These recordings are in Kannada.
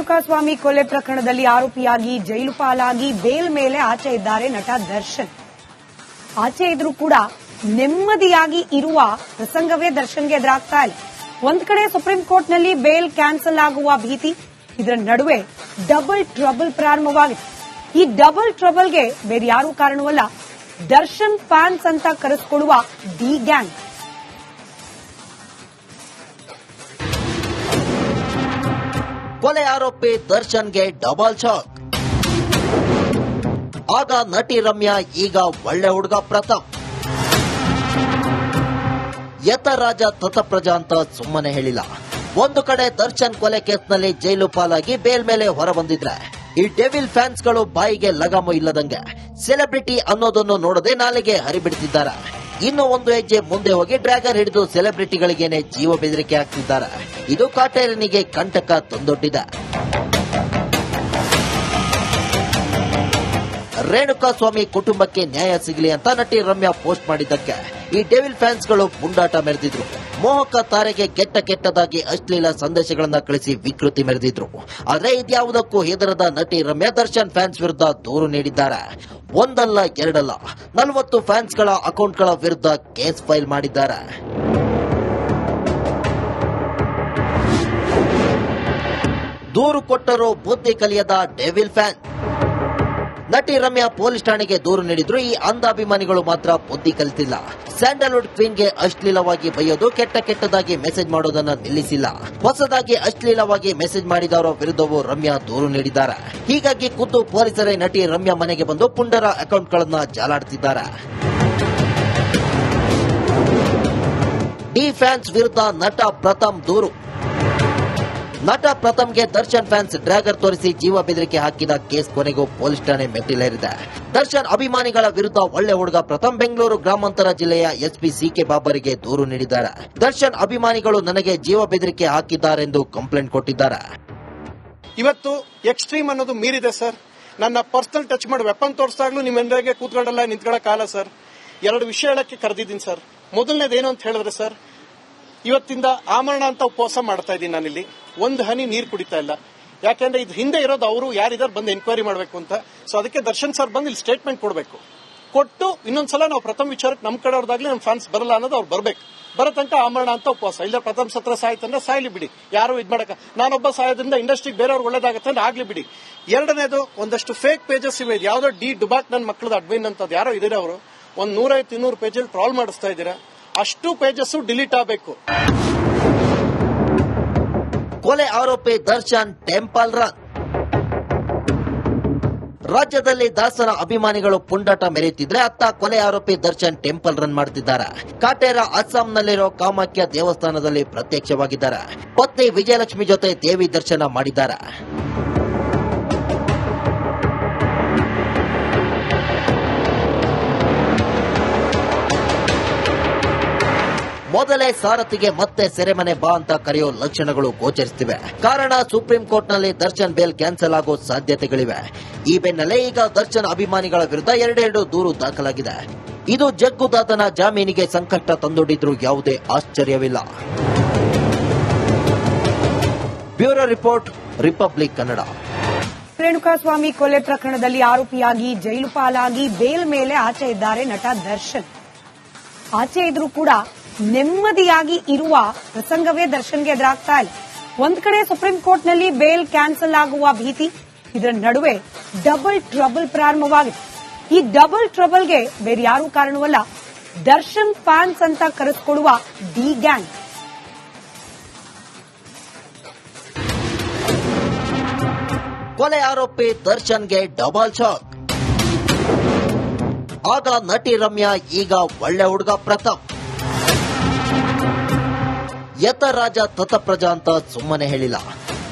ರೇಣುಕಾಸ್ವಾಮಿ ಕೊಲೆ ಪ್ರಕರಣದಲ್ಲಿ ಆರೋಪಿಯಾಗಿ ಜೈಲು ಪಾಲಾಗಿ ಬೇಲ್ ಮೇಲೆ ಆಚೆ ಇದ್ದಾರೆ ನಟ ದರ್ಶನ್. ಆಚೆ ಇದ್ರೂ ಕೂಡ ನೆಮ್ಮದಿಯಾಗಿ ಇರುವ ಪ್ರಸಂಗವೇ ದರ್ಶನ್ಗೆ ಎದುರಾಗ್ತಾ ಇಲ್ಲ. ಒಂದ್ ಕಡೆ ಸುಪ್ರೀಂ ಕೋರ್ಟ್ನಲ್ಲಿ ಬೇಲ್ ಕ್ಯಾನ್ಸಲ್ ಆಗುವ ಭೀತಿ, ಇದರ ನಡುವೆ ಡಬಲ್ ಟ್ರಬಲ್ ಪ್ರಾರಂಭವಾಗಿದೆ. ಈ ಡಬಲ್ ಟ್ರಬಲ್ಗೆ ಬೇರೆ ಯಾರೂ ಕಾರಣವಲ್ಲ, ದರ್ಶನ್ ಫ್ಯಾನ್ಸ್ ಅಂತ ಕರೆಸಿಕೊಳ್ಳುವ ಡಿ ಗ್ಯಾಂಗ್. ಕೊಲೆ ಆರೋಪಿ ದರ್ಶನ್ಗೆ ಡಬಲ್ ಶಾಕ್. ಆಗ ನಟಿ ರಮ್ಯಾ ಈಗ ಒಳ್ಳೆ ಹುಡುಗ ಪ್ರತಾಪ್. ಯತರಾಜ ತತಪ್ರಜಾ ಅಂತ ಸುಮ್ಮನೆ ಹೇಳಿಲ್ಲ. ಒಂದು ಕಡೆ ದರ್ಶನ್ ಕೊಲೆ ಕೇಸ್ನಲ್ಲಿ ಜೈಲು ಪಾಲಾಗಿ ಬೇಲ್ ಮೇಲೆ ಹೊರ ಬಂದಿದ್ರೆ ಈ ಡೆವಿಲ್ ಫ್ಯಾನ್ಸ್ಗಳು ಬಾಯಿಗೆ ಲಗಾಮು ಇಲ್ಲದಂಗೆ. ಸೆಲೆಬ್ರಿಟಿ ಅನ್ನೋದನ್ನು ನೋಡದೆ ನಾಲಿಗೆ ಹರಿಬಿಡ್ತಿದ್ದಾರೆ. ಇನ್ನು ಒಂದು ಹೆಜ್ಜೆ ಮುಂದೆ ಹೋಗಿ ಡ್ರ್ಯಾಗನ್ ಹಿಡಿದು ಸೆಲೆಬ್ರಿಟಿಗಳಿಗೇನೆ ಜೀವ ಬೆದರಿಕೆ ಹಾಕ್ತಿದ್ದಾರೆ. ಇದು ಕಾಟೇರನಿಗೆ ಕಂಟಕ ತಂದೊಡ್ಡಿದೆ. ರೇಣುಕಾ ಸ್ವಾಮಿ ಕುಟುಂಬಕ್ಕೆ ನ್ಯಾಯ ಸಿಗಲಿ ಅಂತ ನಟಿ ರಮ್ಯಾ ಪೋಸ್ಟ್ ಮಾಡಿದ್ದಕ್ಕೆ. ಈ ಡೆವಿಲ್ ಫ್ಯಾನ್ಸ್ಗಳು ಪುಂಡಾಟ ಮೆರೆದಿದ್ರು. ಮೋಹಕ ತಾರೆಗೆ ಕೆಟ್ಟ ಕೆಟ್ಟದಾಗಿ ಅಶ್ಲೀಲ ಸಂದೇಶಗಳನ್ನ ಕಳಿಸಿ ವಿಕೃತಿ ಮೆರೆದಿದ್ರು. ಆದ್ರೆ ಇದ್ಯಾವುದಕ್ಕೂ ಹೆದರದ ನಟಿ ರಮ್ಯಾ ದರ್ಶನ್ ಫ್ಯಾನ್ಸ್ ವಿರುದ್ಧ ದೂರು ನೀಡಿದ್ದಾರೆ. ಒಂದಲ್ಲ, ಎರಡಲ್ಲ, ನಲವತ್ತು ಫ್ಯಾನ್ಸ್ಗಳ ಅಕೌಂಟ್ಗಳ ವಿರುದ್ಧ ಕೇಸ್ ಫೈಲ್ ಮಾಡಿದ್ದಾರೆ. ದೂರು ಕೊಟ್ಟರು ಬುದ್ಧಿ ಕಲಿಯದ ಡೆವಿಲ್ ಫ್ಯಾನ್ ನಟಿ ರಮ್ಯಾ ಪೊಲೀಸ್ ಠಾಣೆಗೆ ದೂರು ನೀಡಿದ್ರು. ಈ ಅಂಧಾಭಿಮಾನಿಗಳು ಮಾತ್ರ ಬುದ್ಧಿ ಕಲಿತಿಲ್ಲ. ಸ್ಯಾಂಡಲ್ವುಡ್ ಕ್ವೀನ್ಗೆ ಅಶ್ಲೀಲವಾಗಿ ಬೈಯೋದು ಕೆಟ್ಟ ಕೆಟ್ಟದಾಗಿ ಮೆಸೇಜ್ ಮಾಡೋದನ್ನ ನಿಲ್ಲಿಸಿಲ್ಲ. ಹೊಸದಾಗಿ ಅಶ್ಲೀಲವಾಗಿ ಮೆಸೇಜ್ ಮಾಡಿದವರ ವಿರುದ್ಧವೂ ರಮ್ಯಾ ದೂರು ನೀಡಿದ್ದಾರೆ. ಹೀಗಾಗಿ ಖುದ್ದು ಪೊಲೀಸರೇ ನಟಿ ರಮ್ಯಾ ಮನೆಗೆ ಬಂದು ಪುಂಡರ ಅಕೌಂಟ್ಗಳನ್ನ ಜಾಲಾಡ್ತಿದ್ದಾರೆ. ಡಿ ಫ್ಯಾನ್ಸ್ ವಿರುದ್ಧ ನಟ ಪ್ರಥಮ್ ದೂರು. ನಟ ಪ್ರಥಮ್ಗೆ ದರ್ಶನ್ ಫ್ಯಾನ್ಸ್ ಡ್ರ್ಯಾಗರ್ ತೋರಿಸಿ ಜೀವ ಬೆದರಿಕೆ ಹಾಕಿದ ಕೇಸ್ ಕೊನೆಗೂ ಪೊಲೀಸ್ ಠಾಣೆ ಮೆಟ್ಟಿಲೇರಿದೆ. ದರ್ಶನ್ ಅಭಿಮಾನಿಗಳ ವಿರುದ್ಧ ಒಳ್ಳೆ ಹುಡುಗ ಪ್ರಥಮ್ ಬೆಂಗಳೂರು ಗ್ರಾಮಾಂತರ ಜಿಲ್ಲೆಯ ಎಸ್ಪಿ ಸಿಕೆ ಬಾಬರಿಗೆ ದೂರು ನೀಡಿದ್ದಾರೆ. ದರ್ಶನ್ ಅಭಿಮಾನಿಗಳು ನನಗೆ ಜೀವ ಬೆದರಿಕೆ ಹಾಕಿದ್ದಾರೆಂದು ಕಂಪ್ಲೇಂಟ್ ಕೊಟ್ಟಿದ್ದಾರೆ. ಇವತ್ತು ಎಕ್ಸ್ಟ್ರೀಮ್ ಅನ್ನೋದು ಮೀರಿದೆ ಸರ್. ನನ್ನ ಪರ್ಸನಲ್ ಟಚ್ ಮಾಡಿ ವೆಪನ್ ತೋರಿಸಿದಾಗ್ಲೂ ನಿಮ್ಮ ಕೂತ್ಕೊಂಡಲ್ಲ ನಿಂತ್ಕೊಳ್ಳೋ ಕಾಲ ಸರ್. ಎರಡು ವಿಷಯ ಹೇಳಕ್ಕೆ ಕರೆದಿದ್ದೀನಿ ಸರ್. ಮೊದಲನೇದೇನು ಅಂತ ಹೇಳಿದ್ರೆ ಸರ್ ಇವತ್ತಿಂದ ಆಮರಣ ಅಂತ ಉಪವಾಸ ಮಾಡ್ತಾ ಇದ್ದೀನಿ ನಾನಿಲ್ಲಿ. ಒಂದು ಹನಿ ನೀರು ಕುಡಿತಾ ಇಲ್ಲ. ಯಾಕೆಂದ್ರೆ ಇದು ಹಿಂದೆ ಇರೋದು ಅವರು ಯಾರಿದಾರು ಬಂದು ಎನ್ಕ್ವೈರಿ ಮಾಡಬೇಕು ಅಂತ. ಸೊ ಅದಕ್ಕೆ ದರ್ಶನ್ ಸರ್ ಬಂದು ಇಲ್ಲಿ ಸ್ಟೇಟ್ಮೆಂಟ್ ಕೊಡಬೇಕು. ಕೊಟ್ಟು ಇನ್ನೊಂದ್ಸಲ ನಾವು ಪ್ರಥಮ ವಿಚಾರಕ್ಕೆ ನಮ್ಮ ಕಡೆಯವ್ರದಾಗ್ಲಿ ನಮ್ಮ ಫ್ಯಾನ್ಸ್ ಬರಲ್ಲ ಅನ್ನೋದು ಅವ್ರು ಬರಬೇಕು. ಬರೋ ತನಕ ಆಮರಣ ಅಂತ ಉಪವಾಸ. ಇಲ್ಲ ಪ್ರಥಮ ಸತ್ರ ಸಾಯ್ತಂದ್ರೆ ಸಾಯ್ಲಿ ಬಿಡಿ. ಯಾರು ಇದು ಮಾಡಕ ನಾನೊಬ್ಬ ಸಾಯೋದ್ರಿಂದ ಇಂಡಸ್ಟ್ರಿಗೆ ಬೇರೆಯವ್ರಿಗೆ ಒಳ್ಳೇದಾಗತ್ತೆ ಅಂದ್ರೆ ಆಗ್ಲಿ ಬಿಡಿ. ಎರಡನೇದು, ಒಂದಷ್ಟು ಫೇಕ್ ಪೇಜಸ್ ಇವೆ. ಯಾವ್ದೋ ಡಿ ಡುಬಾಕ್ ನನ್ನ ಮಕ್ಕಳದ ಅಡ್ಮಿನ್ ಅಂತದ್ದು ಯಾರೋ ಇದ್ದೀರಾ ಅವರು. ಒಂದ್ ನೂರೈವತ್ತು ಇನ್ನೂರು ಪೇಜಲ್ಲಿ ಟ್ರಾಲ್ ಮಾಡಿಸ್ತಾ ಇದ್ದೀರಾ. ಅಷ್ಟು ಪೇಜಸ್ ಡಿಲೀಟ್ ಆಗಬೇಕು. ಕೊಲೆ ಆರೋಪಿ ದರ್ಶನ್ ಟೆಂಪಲ್ ರನ್. ರಾಜ್ಯದಲ್ಲಿ ದಾಸನ ಅಭಿಮಾನಿಗಳು ಪುಂಡಾಟ ಮೆರೆಯುತ್ತಿದ್ರೆ ಅತ್ತ ಕೊಲೆ ಆರೋಪಿ ದರ್ಶನ್ ಟೆಂಪಲ್ ರನ್ ಮಾಡುತ್ತಿದ್ದಾರೆ ಕಾಟೇರ ಅಸ್ಸಾಂನಲ್ಲಿರೋ ಕಾಮಾಖ್ಯ ದೇವಸ್ಥಾನದಲ್ಲಿ ಪ್ರತ್ಯಕ್ಷವಾಗಿದ್ದಾರೆ. ಪತ್ನಿ ವಿಜಯಲಕ್ಷ್ಮಿ ಜೊತೆ ದೇವಿ ದರ್ಶನ ಮಾಡಿದ್ದಾರೆ. ಮೊದಲೇ ಸಾರಥಿಗೆ ಮತ್ತೆ ಸೆರೆಮನೆ ಬಾ ಅಂತ ಕರೆಯೋ ಲಕ್ಷಣಗಳು ಗೋಚರಿಸುತ್ತಿವೆ ಕಾರಣ ಸುಪ್ರೀಂ ಕೋರ್ಟ್ನಲ್ಲಿ ದರ್ಶನ್ ಬೇಲ್ ಕ್ಯಾನ್ಸಲ್ ಆಗೋ ಸಾಧ್ಯತೆಗಳಿವೆ. ಈ ಬೆನ್ನಲ್ಲೇ ಈಗ ದರ್ಶನ್ ಅಭಿಮಾನಿಗಳ ವಿರುದ್ಧ ಎರಡೆರಡು ದೂರು ದಾಖಲಾಗಿದೆ. ಇದು ಜಗ್ಗುದಾತನ ಜಾಮೀನಿಗೆ ಸಂಕಷ್ಟ ತಂದೊಡ್ಡಿದ್ರೂ ಯಾವುದೇ ಆಶ್ಚರ್ಯವಿಲ್ಲ. Bureau report, Republic Kannada. Renukaswamy ಕೊಲೆ ಪ್ರಕರಣದಲ್ಲಿ ಆರೋಪಿಯಾಗಿ ಜೈಲು ಪಾಲಾಗಿ ಬೇಲ್ ಮೇಲೆ ಆಚೆ ಇದ್ದಾರೆ ನಟ ದರ್ಶನ್. ಆಚೆ ಇದ್ರೂ ಕೂಡ ನೆಮ್ಮದಿಯಾಗಿ ಇರುವ ಪ್ರಸಂಗವೇ ದರ್ಶನ್ಗೆ ಎದುರಾಗ್ತಾ ಇಲ್ಲ. ಒಂದ್ ಕಡೆ ಸುಪ್ರೀಂ ಕೋರ್ಟ್ನಲ್ಲಿ ಬೇಲ್ ಕ್ಯಾನ್ಸಲ್ ಆಗುವ ಭೀತಿ, ಇದರ ನಡುವೆ ಡಬಲ್ ಟ್ರಬಲ್ ಪ್ರಾರಂಭವಾಗಿದೆ. ಈ ಡಬಲ್ ಟ್ರಬಲ್ಗೆ ಬೇರೆ ಯಾರು ಕಾರಣವಲ್ಲ, ದರ್ಶನ್ ಫ್ಯಾನ್ಸ್ ಅಂತ ಕರೆಸಿಕೊಳ್ಳುವ ಡಿ ಗ್ಯಾಂಗ್. ಕೊಲೆ ಆರೋಪಿ ದರ್ಶನ್ಗೆ ಡಬಲ್ ಶಾಕ್. ಆಗ ನಟಿ ರಮ್ಯಾ ಈಗ ಒಳ್ಳೆ ಹುಡುಗ ಪ್ರತಾಪ್ ಯತರಾಜ ತತಪ್ರಜಾ ಅಂತ ಸುಮ್ಮನೆ ಹೇಳಿಲ್ಲ.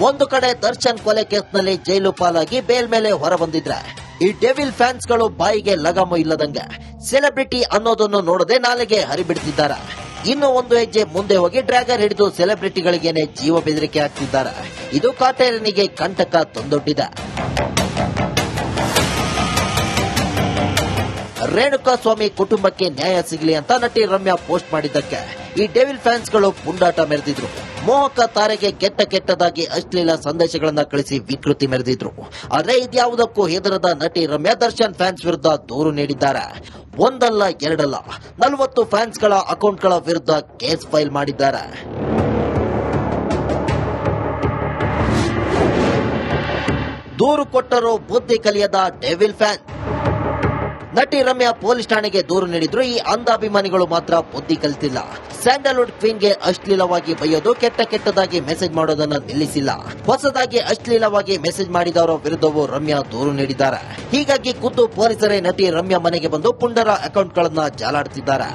ಒಂದು ಕಡೆ ದರ್ಶನ್ ಕೊಲೆ ಕೇಸ್ನಲ್ಲಿ ಜೈಲು ಪಾಲಾಗಿ ಬೇಲ್ ಮೇಲೆ ಹೊರ ಬಂದಿದ್ರೆ ಈ ಡೆವಿಲ್ ಫ್ಯಾನ್ಸ್ಗಳು ಬಾಯಿಗೆ ಲಗಾಮು ಇಲ್ಲದಂಗೆ ಸೆಲೆಬ್ರಿಟಿ ಅನ್ನೋದನ್ನು ನೋಡದೆ ನಾಲೆಗೆ ಹರಿಬಿಡ್ತಿದ್ದಾರೆ. ಇನ್ನು ಒಂದು ಹೆಜ್ಜೆ ಮುಂದೆ ಹೋಗಿ ಡ್ರ್ಯಾಗರ್ ಹಿಡಿದು ಸೆಲೆಬ್ರಿಟಿಗಳಿಗೇನೆ ಜೀವ ಬೆದರಿಕೆ ಹಾಕ್ತಿದ್ದಾರೆ. ಇದು ಕಾಟೇರನಿಗೆ ಕಂಟಕ ತಂದೊಡ್ಡಿದೆ. ರೇಣುಕಾ ಸ್ವಾಮಿ ಕುಟುಂಬಕ್ಕೆ ನ್ಯಾಯ ಸಿಗಲಿ ಅಂತ ನಟಿ ರಮ್ಯಾ ಪೋಸ್ಟ್ ಮಾಡಿದ್ದಕ್ಕೆ ಈ ಡೆವಿಲ್ ಫ್ಯಾನ್ಸ್ಗಳು ಪುಂಡಾಟ ಮೆರೆದಿದ್ರು. ಮೋಹಕ ತಾರೆಗೆ ಕೆಟ್ಟ ಕೆಟ್ಟದಾಗಿ ಅಶ್ಲೀಲ ಸಂದೇಶಗಳನ್ನ ಕಳಿಸಿ ವಿಕೃತಿ ಮೆರೆದಿದ್ರು. ಆದ್ರೆ ಇದ್ಯಾವುದಕ್ಕೂ ಹೆದರದ ನಟಿ ರಮ್ಯಾ ದರ್ಶನ್ ಫ್ಯಾನ್ಸ್ ವಿರುದ್ಧ ದೂರು ನೀಡಿದ್ದಾರೆ. ಒಂದಲ್ಲ, ಎರಡಲ್ಲ, ನಲವತ್ತು ಫ್ಯಾನ್ಸ್ಗಳ ಅಕೌಂಟ್ಗಳ ವಿರುದ್ಧ ಕೇಸ್ ಫೈಲ್ ಮಾಡಿದ್ದಾರೆ. ದೂರು ಕೊಟ್ಟರು ಬುದ್ಧಿ ಕಲಿಯದ ಡೆವಿಲ್ ಫ್ಯಾನ್ ನಟಿ ರಮ್ಯಾ ಪೊಲೀಸ್ ಠಾಣೆಗೆ ದೂರು ನೀಡಿದ್ರು ಈ ಅಂಧಾಭಿಮಾನಿಗಳು ಮಾತ್ರ ಬುದ್ಧಿ ಕಲಿತಿಲ್ಲ. ಸ್ಯಾಂಡಲ್ವುಡ್ ಕ್ವೀನ್ಗೆ ಅಶ್ಲೀಲವಾಗಿ ಬೈಯೋದು ಕೆಟ್ಟ ಕೆಟ್ಟದಾಗಿ ಮೆಸೇಜ್ ಮಾಡೋದನ್ನ ನಿಲ್ಲಿಸಿಲ್ಲ. ಹೊಸದಾಗಿ ಅಶ್ಲೀಲವಾಗಿ ಮೆಸೇಜ್ ಮಾಡಿದವರ ವಿರುದ್ಧವೂ ರಮ್ಯಾ ದೂರು ನೀಡಿದ್ದಾರೆ. ಹೀಗಾಗಿ ಖುದ್ದು ಪೊಲೀಸರೇ ನಟಿ ರಮ್ಯಾ ಮನೆಗೆ ಬಂದು ಪುಂಡರ ಅಕೌಂಟ್ಗಳನ್ನ ಜಾಲಾಡ್ತಿದ್ದಾರೆ.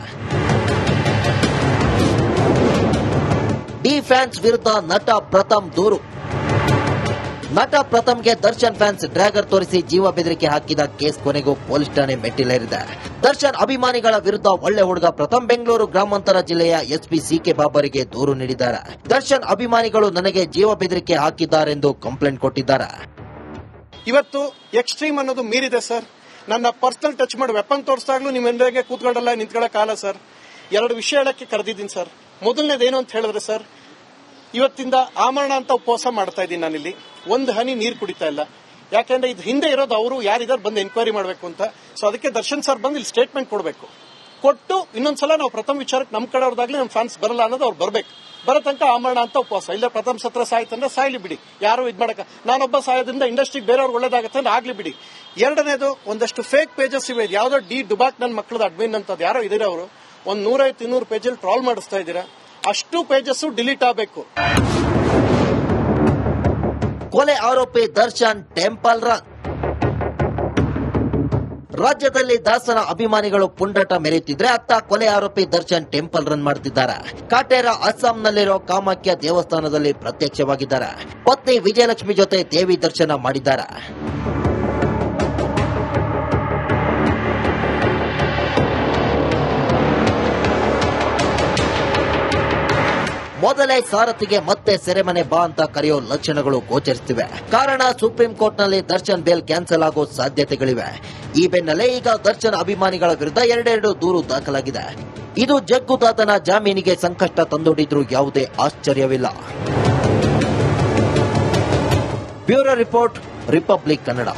ಡಿ ಫ್ಯಾನ್ಸ್ ವಿರುದ್ಧ ನಟ ಪ್ರಥಮ್ ದೂರು. ನಟ ಪ್ರಥಮ್ಗೆ ದರ್ಶನ್ ಫ್ಯಾನ್ಸ್ ಡ್ರ್ಯಾಗರ್ ತೋರಿಸಿ ಜೀವ ಬೆದರಿಕೆ ಹಾಕಿದ ಕೇಸ್ ಕೊನೆಗೂ ಪೊಲೀಸ್ ಠಾಣೆ ಮೆಟ್ಟಿಲೇರಿದೆ. ದರ್ಶನ್ ಅಭಿಮಾನಿಗಳ ವಿರುದ್ಧ ಒಳ್ಳೆ ಹುಡುಗ ಪ್ರಥಮ್ ಬೆಂಗಳೂರು ಗ್ರಾಮಾಂತರ ಜಿಲ್ಲೆಯ ಎಸ್ಪಿ ಸಿಕೆ ಬಾಬರಿಗೆ ದೂರು ನೀಡಿದ್ದಾರೆ. ದರ್ಶನ್ ಅಭಿಮಾನಿಗಳು ನನಗೆ ಜೀವ ಬೆದರಿಕೆ ಹಾಕಿದ್ದಾರೆಂದು ಕಂಪ್ಲೇಂಟ್ ಕೊಟ್ಟಿದ್ದಾರೆ. ಇವತ್ತು ಎಕ್ಸ್ಟ್ರೀಮ್ ಅನ್ನೋದು ಮೀರಿದೆ ಸರ್. ನನ್ನ ಪರ್ಸನಲ್ ಟಚ್ ಮಾಡಿ ವೆಪನ್ ತೋರಿಸಿದಾಗ್ಲೂ ನಿಮ್ಮ ಕೂತ್ಕೊಂಡಲ್ಲ ನಿಂತ್ಕೊಳ್ಳೋ ನಿಂತ್ಕೊಳ್ಳೋಕ್ಕಾಗಲ್ಲ ಸರ್. ಎರಡು ವಿಷಯ ಹೇಳಕ್ಕೆ ಕರೆದಿದ್ದೀನಿ ಸರ್. ಮೊದಲನೇದೇನು ಅಂತ ಹೇಳಿದ್ರೆ ಸರ್ ಇವತ್ತಿಂದ ಆಮರಣ ಅಂತ ಉಪವಾಸ ಮಾಡ್ತಾ ಇದ್ದೀನಿ ನಾನಿಲ್ಲಿ. ಒಂದು ಹನಿ ನೀರು ಕುಡಿತಾ ಇಲ್ಲ. ಯಾಕೆಂದ್ರೆ ಇದು ಹಿಂದೆ ಇರೋದು ಅವರು ಯಾರಿದಾರು ಬಂದು ಎನ್ಕ್ವೈರಿ ಮಾಡಬೇಕು ಅಂತ. ಸೊ ಅದಕ್ಕೆ ದರ್ಶನ್ ಸರ್ ಬಂದು ಇಲ್ಲಿ ಸ್ಟೇಟ್ಮೆಂಟ್ ಕೊಡಬೇಕು. ಕೊಟ್ಟು ಇನ್ನೊಂದ್ಸಲ ನಾವು ಪ್ರಥಮ ವಿಚಾರಕ್ಕೆ ನಮ್ಮ ಕಡೆಯವ್ರದಾಗ್ಲಿ ನಮ್ಮ ಫ್ಯಾನ್ಸ್ ಬರಲ್ಲ ಅನ್ನೋದು ಅವ್ರು ಬರಬೇಕು. ಬರೋ ತನಕ ಆಮರಣ ಅಂತ ಉಪವಾಸ. ಇಲ್ಲ ಪ್ರಥಮ ಸತ್ರ ಸಾಯ್ತಂದ್ರೆ ಸಾಯ್ಲಿ ಬಿಡಿ. ಯಾರು ಇದು ಮಾಡಕ ನಾನೊಬ್ಬ ಸಾಯೋದ್ರಿಂದ ಇಂಡಸ್ಟ್ರಿಗೆ ಬೇರೆಯವ್ರು ಒಳ್ಳೇದಾಗತ್ತೆ ಅಂದ್ರೆ ಆಗ್ಲಿ ಬಿಡಿ. ಎರಡನೇದು, ಒಂದಷ್ಟು ಫೇಕ್ ಪೇಜಸ್ ಇವೆ. ಯಾವುದೋ ಡಿ ಡುಬಾಕ್ ನನ್ನ ಮಕ್ಕಳದ ಅಡ್ಮಿನ್ ಅಂತದ್ದು ಯಾರೋ ಇದ್ದೀರಾ ಅವರು ಒಂದ್ ನೂರೈವತ್ತು ಇನ್ನೂರು ಪೇಜಲ್ಲಿ ಟ್ರಾಲ್ ಮಾಡಿಸ್ತಾ ಇದ್ದೀರಾ. ಅಷ್ಟು ಪೇಜಸ್ ಡಿಲೀಟ್ ಆಗಬೇಕು. ಕೊಲೆ ಆರೋಪಿ ದರ್ಶನ್ ಟೆಂಪಲ್ ರನ್ ರಾಜ್ಯದಲ್ಲಿ ದಾಸನ ಅಭಿಮಾನಿಗಳು ಪುಂಡಾಟ ಮೆರೆಯುತ್ತಿದ್ರೆ ಅತ್ತ ಕೊಲೆ ಆರೋಪಿ ದರ್ಶನ್ ಟೆಂಪಲ್ ರನ್ ಮಾಡ್ತಿದ್ದಾರೆ. ಕಾಟೇರ ಅಸ್ಸಾಂನಲ್ಲಿರೋ ಕಾಮಾಖ್ಯ ದೇವಸ್ಥಾನದಲ್ಲಿ ಪ್ರತ್ಯಕ್ಷವಾಗಿದ್ದಾರೆ. ಪತ್ನಿ ವಿಜಯಲಕ್ಷ್ಮಿ ಜೊತೆ ದೇವಿ ದರ್ಶನ ಮಾಡಿದ್ದಾರೆ. ಮೊದಲೇ ಸಾರಥಿಗೆ ಮತ್ತೆ ಸೆರೆಮನೆ ಬಾ ಅಂತ ಕರೆಯೋ ಲಕ್ಷಣಗಳು ಗೋಚರಿಸುತ್ತಿವೆ ಕಾರಣ ಸುಪ್ರೀಂ ಕೋರ್ಟ್ನಲ್ಲಿ ದರ್ಶನ್ ಬೇಲ್ ಕ್ಯಾನ್ಸಲ್ ಆಗೋ ಸಾಧ್ಯತೆಗಳಿವೆ. ಈ ಬೆನ್ನಲ್ಲೇ ಈಗ ದರ್ಶನ್ ಅಭಿಮಾನಿಗಳ ವಿರುದ್ಧ ಎರಡೆರಡು ದೂರು ದಾಖಲಾಗಿದೆ. ಇದು ಜಗ್ಗುದಾತನ ಜಾಮೀನಿಗೆ ಸಂಕಷ್ಟ ತಂದೊಡ್ಡಿದ್ರೂ ಯಾವುದೇ ಆಶ್ಚರ್ಯವಿಲ್ಲ. Bureau report, Republic Kannada.